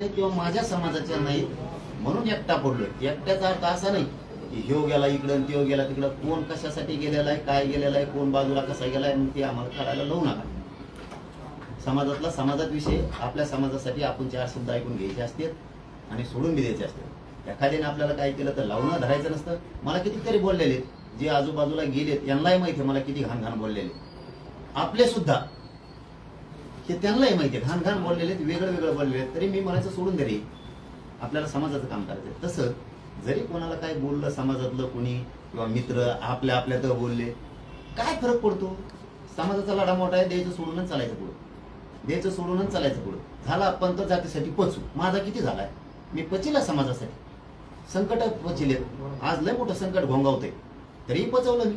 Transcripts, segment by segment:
किंवा माझ्या समाजाच्या नाही म्हणून एकटा पडलोय. एकट्याचा अर्थ असा नाही की ह्यो गेला इकडं त्यो गेला तिकडं. कोण कशासाठी गेलेला आहे काय गेलेला आहे कोण बाजूला कसा गेलाय मग ते आम्हाला काढायला लावू नका. समाजातला समाजात विषय आपल्या समाजासाठी आपण चार शब्द ऐकून घ्यायचे असतात आणि सोडून बी द्यायचे असतात एखाद्याने आपल्याला काय केलं तर लावणं धरायचं नसतं. मला कितीतरी बोललेले आहेत. जे आजूबाजूला गेलेत यांनाही माहिती आहे मला किती घाण घाण बोललेले आपले सुद्धा हे त्यांनाही माहिती आहे. घाण घाण बोललेले आहेत, वेगळं वेगळं बोललेले आहेत. तरी मी म्हणायचं सोडून दे आपल्याला समाजाचं काम करायचं आहे. तसं जरी कोणाला काय बोललं समाजातलं कोणी किंवा मित्र आपल्या आपल्यात बोलले काय फरक पडतो? समाजाचा लढा मोठा आहे द्यायचं सोडूनच चालायचं पुढं. द्यायचं सोडूनच चालायचं पुढं. झाला आपण तर जातीसाठी पचू. माझा किती झालाय मी पचिला समाजासाठी. संकट पचिले आज लय मोठं संकट घोंगावतंय. तरीही पचवलं मी.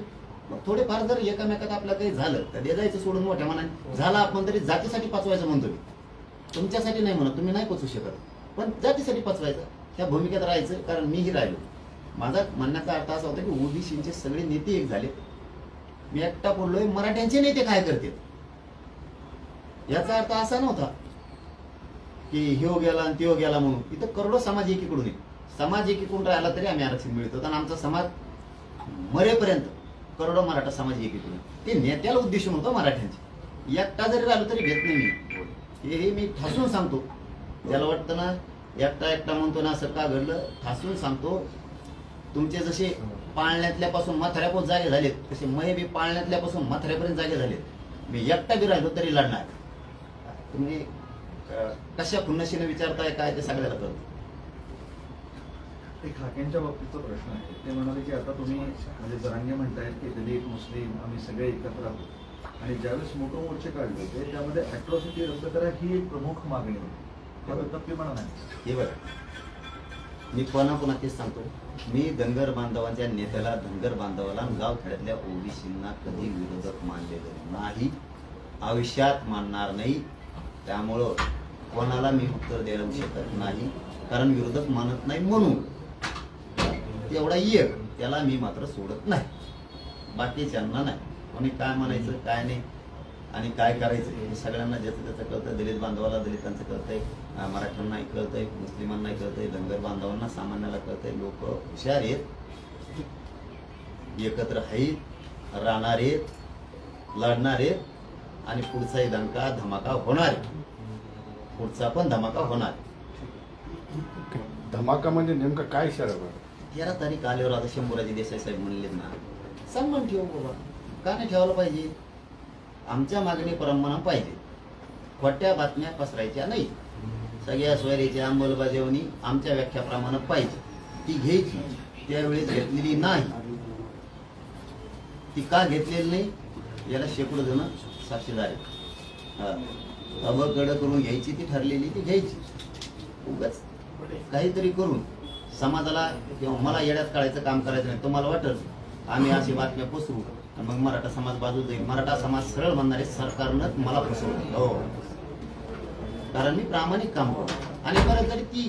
मग थोडेफार जर एकामेकात आपलं काही झालं तर दे जायचं सोडून मोठ्या मनाने. झालं आपण तरी जातीसाठी पाचवायचं म्हणतो मी. तुमच्यासाठी नाही म्हणत तुम्ही नाही पोचू शकत. पण जातीसाठी पाचवायचं. त्या भूमिकेत राहायचं कारण मीही राहिलो. माझा म्हणण्याचा अर्थ असा होता की ओबीसीचे सगळे नेते एक झाले मी एकटा बोललोय मराठ्यांचे नेते काय करतील? याचा अर्थ असा नव्हता की ह्यो हो गेला आणि त्यो हो गेला म्हणून. इथं करोडो समाज एकीकडून समाज एकीकडून राहिला तरी आम्ही आरक्षण मिळतो. आणि आमचा समाज मरेपर्यंत करोडो मराठा समाज एकीकडून ते नेत्याला उद्देश होतं मराठ्यांचे. एकटा जरी राहिलो तरी घेत नाही मी हे हे मी ठासून सांगतो. त्याला वाटतं ना एकटा एकटा म्हणतो ना असं का घडलं? ठासून सांगतो. तुमचे जसे पाळण्यातल्यापासून म्हाथऱ्यापासून जागे झालेत तसे मय बी पाळण्यातल्यापासून म्हाथऱ्यापर्यंत जागे झालेत. मी एकटा बी राहिलो तरी लढणार. तुम्ही कशा खुन्नशीने विचारताय काय ते सगळ्याला करतो एक हाकेंच्या बाबतीतचा प्रश्न आहे. ते म्हणाले की आता तुम्ही म्हणजे जरांगे म्हणतायत की दलित मुस्लिम आम्ही सगळे एकत्र आहोत. आणि ज्यावेळेस मोठं मोर्चे काढले होते त्यामध्ये अॅट्रॉसिटी रद्द करा ही एक प्रमुख मागणी होती. त्याबद्दल ते म्हणा नाही. हे बघा. मी पुन्हा पुन्हा तेच सांगतो. मी धनगर बांधवांच्या नेत्याला धनगर बांधवाला आणि गाव खेड्यातल्या ओबीसींना कधी विरोधक मानलेलं नाही. आयुष्यात मानणार नाही. त्यामुळं कोणाला मी उत्तर द्यायला शकत नाही. कारण विरोधक मानत नाही म्हणून. तेवढा एक त्याला मी मात्र सोडत नाही. बाकीच्यांना नाही. कोणी काय म्हणायचं काय नाही. आणि काय करायचं हे सगळ्यांना ज्याचं त्याचं कळतं दलित बांधवाला दलितांचं कळतंय. मराठ्यांनाही कळतंय मुस्लिमांनाही कळतंय धनगर बांधवांना सामान्याला कळतंय. लोक हुशार आहेत. एकत्र आहेत राहणार आहेत लढणार आहेत. आणि पुढचाही दणका धमाका होणार आहे. पुढचा पण धमाका होणार धमाका म्हणजे नेमका काय इशारा तेरा तारीख आल्यावर आता शंभूराजी देसाई साहेब म्हणले ना सन्मान ठेवू बाबा का नाही ठेवायला पाहिजे? आमच्या मागणी प्रमाण पाहिजे. खोट्या बातम्या पसरायच्या नाही. सगळ्या सोयरीची अंमलबजावणी आमच्या व्याख्याप्रमाणे पाहिजे. ती घ्यायची त्यावेळेस घेतलेली नाही. ती का घेतलेली नाही? याला शेकडो जण साक्षीदार आहेत. अबकड करून घ्यायची ती ठरलेली ती घ्यायची. उगाच. काहीतरी करून. समाजाला किंवा मला येड्यात काढायचं काम करायचं नाही तुम्हाला वाटत आम्ही अशी बातम्या पसरू मग मराठा समाज बाजू जाईल. मराठा समाज सरळ म्हणणारे सरकारनं मला फसवलं हो. कारण मी प्रामाणिक काम करतो. आणि बरं जरी ती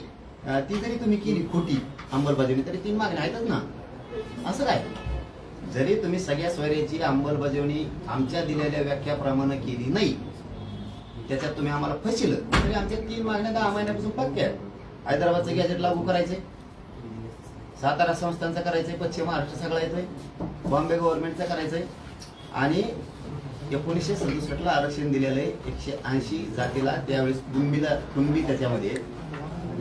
ती जरी तुम्ही केली खोटी अंमलबजावणी तरी तीन मागण्या आहेतच ना. असं काय? जरी तुम्ही सगळ्या स्वैर्याची अंमलबजावणी आमच्या दिलेल्या व्याख्याप्रमाणे केली नाही त्याच्यात तुम्ही आम्हाला फसिलं तरी आमच्या तीन मागण्या दहा महिन्यापासून पक्क्या आहेत. हैदराबादचं गॅजेट लागू करायचे सातारा संस्थांचा करायचंय पश्चिम महाराष्ट्र सगळा येतोय बॉम्बे गव्हर्नमेंटचा करायचंय. आणि एकोणीसशे सदुसष्टला आरक्षण दिलेलं आहे एकशे ऐंशी जातीला त्यावेळेस कुंबीला कुणबी त्याच्यामध्ये.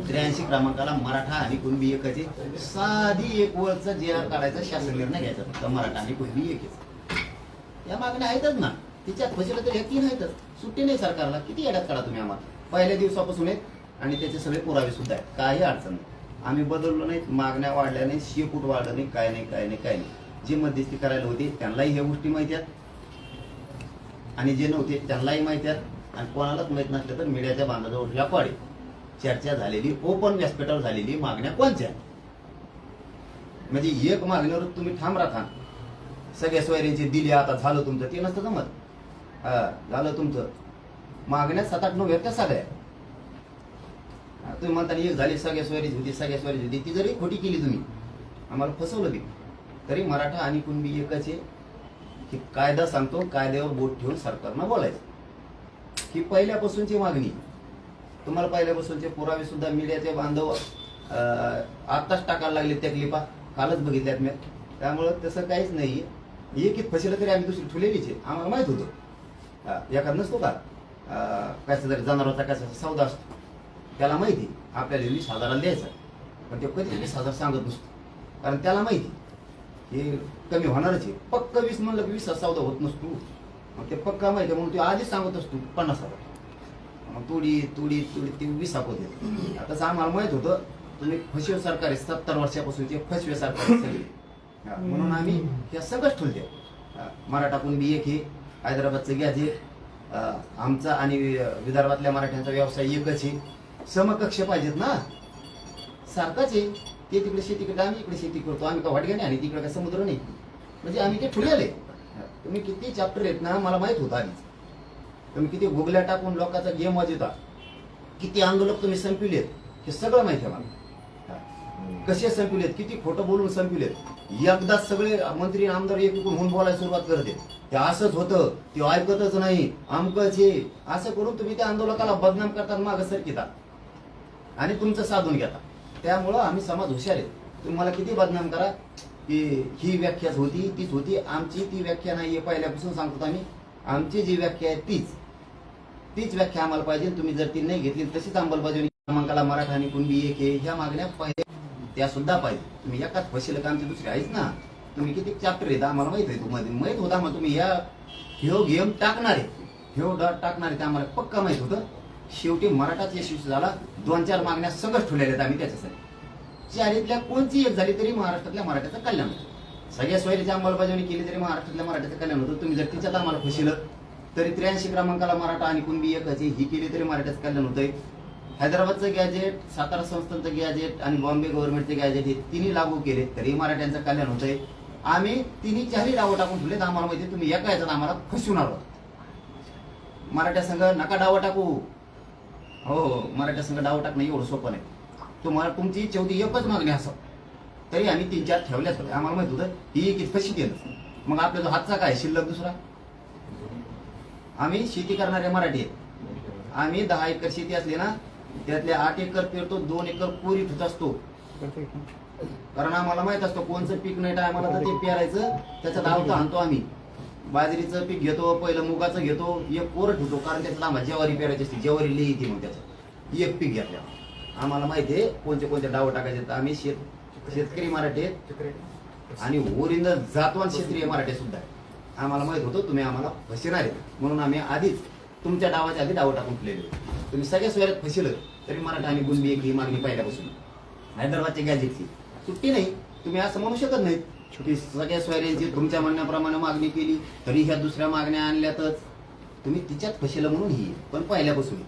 त्र्याऐंशी क्रमांकाला मराठा आणि कुणबी एकाची. साधी एक वळचा जे आर काढायचा शासन निर्णय घ्यायचा फक्त मराठा आणि कुणबी एकच. या मागण्या आहेतच ना. तिच्यात फसिलं तर या तीन आहेतच. सुट्टी नाही सरकारला. किती येड्यात काढा तुम्ही आम्हाला? पहिल्या दिवसापासून आहेत आणि त्याचे सगळे पुरावे सुद्धा आहेत. काही अडचण नाही. आम्ही बदललो नाही मागण्या वाढल्या नाही शेपूट वाढलं नाही काय नाही काय नाही काय नाही. जे मध्यस्थी करायला होते त्यांनाही ह्या गोष्टी माहिती आहेत. आणि जे नव्हते त्यांनाही माहिती आहेत. आणि कोणालाच माहीत नसलं तर मीडियाच्या बांधाजवळ रेकॉर्ड पाडे चर्चा झालेली ओपन व्यासपीठावर झालेली मागण्या कोणत्या म्हणजे एक मागणीवर तुम्ही ठाम राहा. सगळ्या सोयऱ्यांची दिली आता झालं तुमचं ते नसतं जमत. हा झालं तुमचं. मागण्या सात आठ नऊ आहेत त्या सगळ्या. तुम्ही म्हणता एक झाली सगळ्या स्वारीच होती सगळ्या स्वारीच होती. ती जरी खोटी केली तुम्ही आम्हाला फसवलं बी. तरी मराठा आणि कुणबी एकच आहे की कायदा सांगतो कायद्यावर बोट ठेवून सरकारनं बोलायचं. ही पहिल्यापासूनची मागणी. तुम्हाला पहिल्यापासूनचे पुरावे सुद्धा मीडियाचे बांधव आत्ताच टाकायला लागले त्या क्लिपा कालच बघितल्यात मी. त्यामुळं तसं काहीच नाही एक एक फसलं तरी आम्ही दुसरी ठुलेलीच आहे. आम्हाला माहीत होतं. एखाद नसतो का? अं, कसा जरी जनावराचा कसा सौदा असतो. त्याला माहिती आपल्याला वीस हजाराला द्यायचा पण ते कधी वीस हजार सांगत नसतो. कारण त्याला माहिती हे कमी होणारच आहे. पक्क वीस म्हणलं की वीस हजार सौदा होत नसतो. मग ते पक्का माहिती आहे म्हणून तो आधीच सांगत असतो. पन्नास हजार. मग तुडी तुडी तुडी ती वीस होते. आताच आम्हाला माहीत होतं तुम्ही फसवे सरकार सत्तर वर्षापासूनचे फसवे सरकार आहे. म्हणून आम्ही हे सगळंच ठेवते मराठाकून बी एक हे हैदराबादचं गॅजेट आमचा आणि विदर्भातल्या मराठ्यांचा व्यवसाय एकच आहे. समकक्ष पाहिजेत ना? सारखाच आहे. ते तिकडे शेती करतात आम्ही इकडे शेती करतो. आम्ही का वाटग्याने आणि तिकडे काय समुद्र नाही. म्हणजे आम्ही ते ठुलेले तुम्ही किती चॅप्टर आहेत ना मला माहीत होतं आधीच. तुम्ही किती गुगल्या टाकून लोकांचा गेम वाजवता. किती आंदोलक तुम्ही संपविलेत. हे सगळं माहिती आहे मला. कसे संपविलेत? किती खोटं बोलून संपविलेत? एकदा सगळे मंत्री आमदार एक होऊन बोलायला सुरुवात करते. ते असंच होतं. ते ऐकतच नाही. आमकच हे. असं करून तुम्ही त्या आंदोलकाला बदनाम करतात मागं सरकिता. आणि तुमचं साधून घेता. त्यामुळं आम्ही समाज हुशार आहे. तुम्ही मला किती बदनाम करा की ही व्याख्याच होती तीच होती. आमची ती व्याख्या नाही पहिल्यापासून सांगतो आम्ही. आमची जी व्याख्या आहे तीच. तीच व्याख्या आम्हाला पाहिजे. तुम्ही जर ती नाही घेतली तशीच अंमलबजावणी क्रमांकाला मराठा आणि कुणबी एक आहे. ह्या मागण्या पाहिजे. त्या सुद्धा पाहिजे. तुम्ही एकाच फशील का आमची दुसरी आहेच ना. तुम्ही किती चॅप्टर आहेत आम्हाला माहीत आहे तुम्हाला. माहीत होता मग तुम्ही या ह्यो गेम टाकणार आहे. ह्यो डॉट टाकणार आहे ते आम्हाला पक्का माहीत होतं. शेवटी मराठाच यशस्वी झाला. दोन चार मागण्या संघर्ष ठेवलेल्या आहेत आम्ही त्याच्यासाठी. चारीतल्या कोणती एक झाली तरी महाराष्ट्रातल्या मराठ्याचं कल्याण होतं. सगळ्या सोयरीची अंमलबजावणी केली तरी महाराष्ट्रातल्या मराठ्याचं कल्याण होतं. तुम्ही जर तिच्यात आम्हाला फसिलं तरी त्र्याऐंशी क्रमांकाला मराठा आणि कुणबी एकच ही केली तरी मराठ्याचं कल्याण होतंय. हैदराबादचं गॅजेट सातारा संस्थांचं गॅजेट आणि बॉम्बे गव्हर्नमेंटचे गॅजेट हे तिन्ही लागू केले तरी मराठ्यांचं कल्याण होतंय. आम्ही तिन्ही चारही डावं टाकून ठेवले तर आम्हाला माहिती आहे, तुम्ही एका याच्यात आम्हाला फसवून आहोत मराठा संघ नका डावं टाकू. हो, हो. मराठ्या संघ डाव टाकणं एवढं सोपं नाही. तुम्हाला तुमची चौथी एकच मागणी असं तरी आम्ही तीन चार ठेवल्याच होत्या. आम्हाला माहीत होतं ही एक कशी केलं मग आपल्या जो हातचा काय शिल्लक दुसरा? आम्ही शेती करणारे मराठी आहेत. आम्ही दहा एकर शेती असली ना त्यातले आठ एकर पेरतो दोन एकर कोरी ठुत असतो. कारण आम्हाला माहीत असतो कोणचं पीक नाही टायमाला तर ते पेरायचं त्याचा धावतो आणतो आम्ही. बाजरीचं पीक घेतो पहिलं मुगाचं घेतो एक कोरं ठेवतो कारण त्याच्यात आम्हाला जेवारी पेरायची असते जेवारी लिही ती मग त्याचं. एक पीक घेतल्या आम्हाला माहिती आहे कोणते कोणते डाव टाकायचे आम्ही शेत शेतकरी मराठी आहेत. आणि ओरिंद जातवान क्षेत्रीय मराठी सुद्धा आहे आम्हाला माहीत होतं तुम्ही आम्हाला फसणार आहे म्हणून आम्ही आधीच तुमच्या डावाच्या आधी डाव टाकून फुलेले तुम्ही सगळ्या सोयऱ्यात फसिलं तरी मराठा आणि गुंबी एक ही मागणी पहिल्यापासून. हैदराबादची गॅजेटची सुट्टी नाही. तुम्ही असं म्हणू शकत नाही सगळ्या सोयऱ्यांची तुमच्या म्हणण्याप्रमाणे मागणी केली तरी ह्या दुसऱ्या मागण्या आणल्यातच तुम्ही तिच्यात फसिलं म्हणून ही पण पहिल्यापासून.